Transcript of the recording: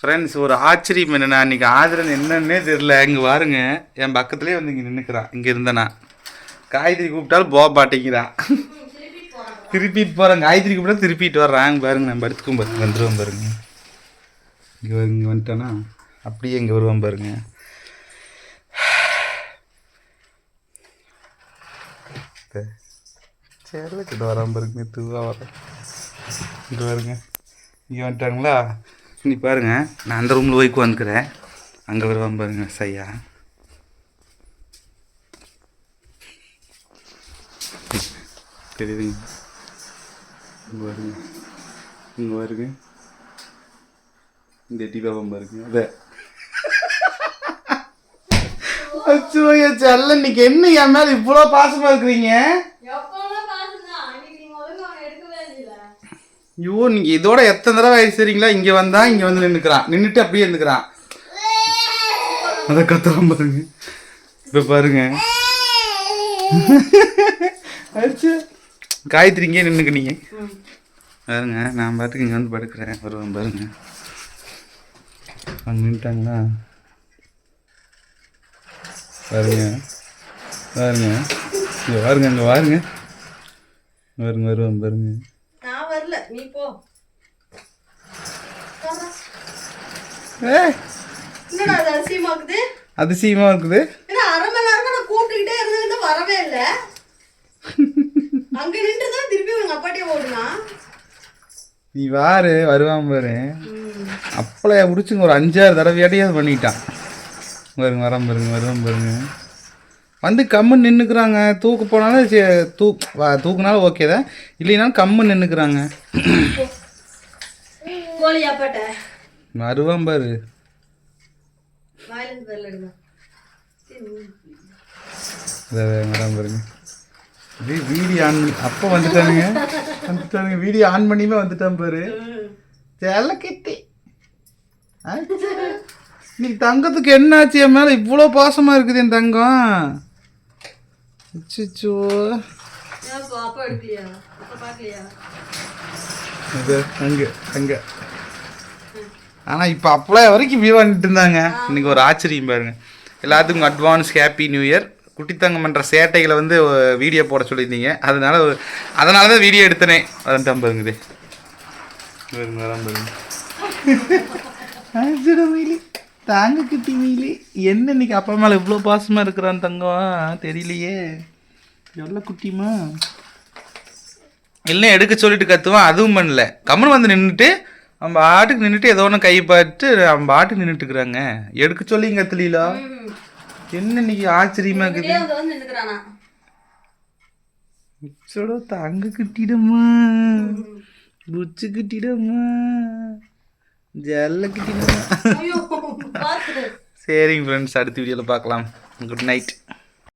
Friends ஒரு ஆச்சரியம் என்னென்னா இன்றைக்கி ஆதரன் என்னன்னே தெரில இங்கே பாருங்க என் பக்கத்துலேயே வந்து இங்கே நின்றுக்கிறான் இங்கே இருந்தனா. காயத்ரி கூப்பிட்டாலும் போக மாட்டேங்கிறான் திருப்பிட்டு போகிறேன் காயத்ரி கூப்பிட்டா திருப்பிட்டு வர்றாங்க பாருங்க நான் படுத்துக்கும் பாருங்க. வந்துடுவோம் பாருங்க. இங்கே இங்கே வந்துட்டானா அப்படியே இங்கே வருவான் பாருங்க. சரி கிட்ட வரான் பாருங்க. தூவா வரேன் இங்கே பாருங்க. இங்கே வந்துட்டாங்களா? நீ பாருங்க நான் அந்த ரூமில் போய் உட்காந்துக்கிறேன் அங்கே வருவான் பாருங்க சையா. தெரியுதுங்க. இங்கே இங்கே வருங்க இந்த டிபாபம் பாருங்க. அதே. அச்சோ செல்ல இன்னைக்கு என்ன என் மேல இவ்வளோ பாசமா இருக்கிறீங்க? ஐயோ நீங்க இதோட எத்தனை தடவை ஆயிடுச்சு சரிங்களா இங்க வந்தா இங்க வந்து நின்னுக்கிறான். நின்றுட்டு அப்படியே இருந்துக்கிறான். அதை கத்துறான் பாருங்க. இப்ப பாருங்க. காயத்ரி இங்கே நின்றுக்கு நீங்க. பாருங்க நான் பாட்டுக்கு இங்க வந்து படுக்கிறேன். வருவேன் பாருங்க. அங்க நின்றுட்டாங்களா பாருங்க. பாருங்க. இங்க பாருங்க அங்க பாருங்க வருங்க வருவேன் பாருங்க. அதிசயமா இருக்குது? ஏன்னா அரை மணி நேரமா நான் கூப்பிட்டுக்கிட்டே இருந்தது வரவே இல்ல. அங்க நின்று தான் திருப்பி எங்க அப்பாட்டியே ஓடுனா. நீ வாரு வருவான் பாரு. அப்பளே பிடிச்சுங்க ஒரு அஞ்சாறு தடவையாட்டியாவது பண்ணிட்டான். பாருங்க வரான் பாருங்க வருவான் பாருங்க. வந்து கம்மு நின்றுக்குறாங்க தூக்க போனாலும் சரி, தூ வா- தூக்குனாலும் ஓகே தான். இல்லைனாலும் கம்மு நின்றுக்குறாங்க கோழி அப்பாட்ட வருவான் பாரு. வாயிலிருந்து வரல எடுங்க இதோ வரான் பாருங்க. வீடியோ ஆன் பண்ணி அப்போ வந்துட்டானுங்க. வந்துட்டானுங்க. வீடியோ ஆன் பண்ணியுமே வந்துட்டான் பாரு. செல்ல கிட்டி நீ தங்கத்துக்கு என்னாச்சு? என் மேல இவ்வளோ பாசமா இருக்குது என் தங்கம். இது அங்க அங்க ஆனா இப்போ அப்ளை வரைக்கும் வியூ பண்ணிட்டு இருந்தாங்க. இன்னைக்கு ஒரு ஆச்சரியம் பாருங்க. எல்லாத்துக்கும் அட்வான்ஸ் ஹாப்பி நியூ இயர் குட்டித்தங்கம் பண்ற சேட்டைகளை வந்து வீடியோ போட சொல்லியிருந்தீங்க. அதனால அதனால தான் வீடியோ எடுத்தனே. அதான் பாருங்க இது பாருங்க அதான் பாருங்க. அச்சட மீலி தாங்க குட்டி மீலி. என்ன இன்னைக்கு அப்பா மேல இவ்வளோ பாசமா இருக்கிறான் தங்கம்? தெரியலையே. எவ்வளோ குட்டிமா இல்லை எடுக்க சொல்லிட்டு கத்துவான் அதுவும் பண்ணல. கம்மன் வந்து நின்றுட்டு அவன் பாட்டுக்கு நின்றுட்டு ஏதோ ஒன்று கை பார்த்து அவன் பாட்டுக்கு நின்றுட்டுக்குறாங்க எடுக்க சொல்லி கத்துலீலா என்ன இன்னைக்கு ஆச்சரியமா இருக்குது? தங்க கிட்டிடமா? புச்சு கிட்டிடமா? ஜல்ல கிட்டிடமா? சரிங்க ஃப்ரெண்ட்ஸ் அடுத்த வீடியோவில் பார்க்கலாம் குட் நைட்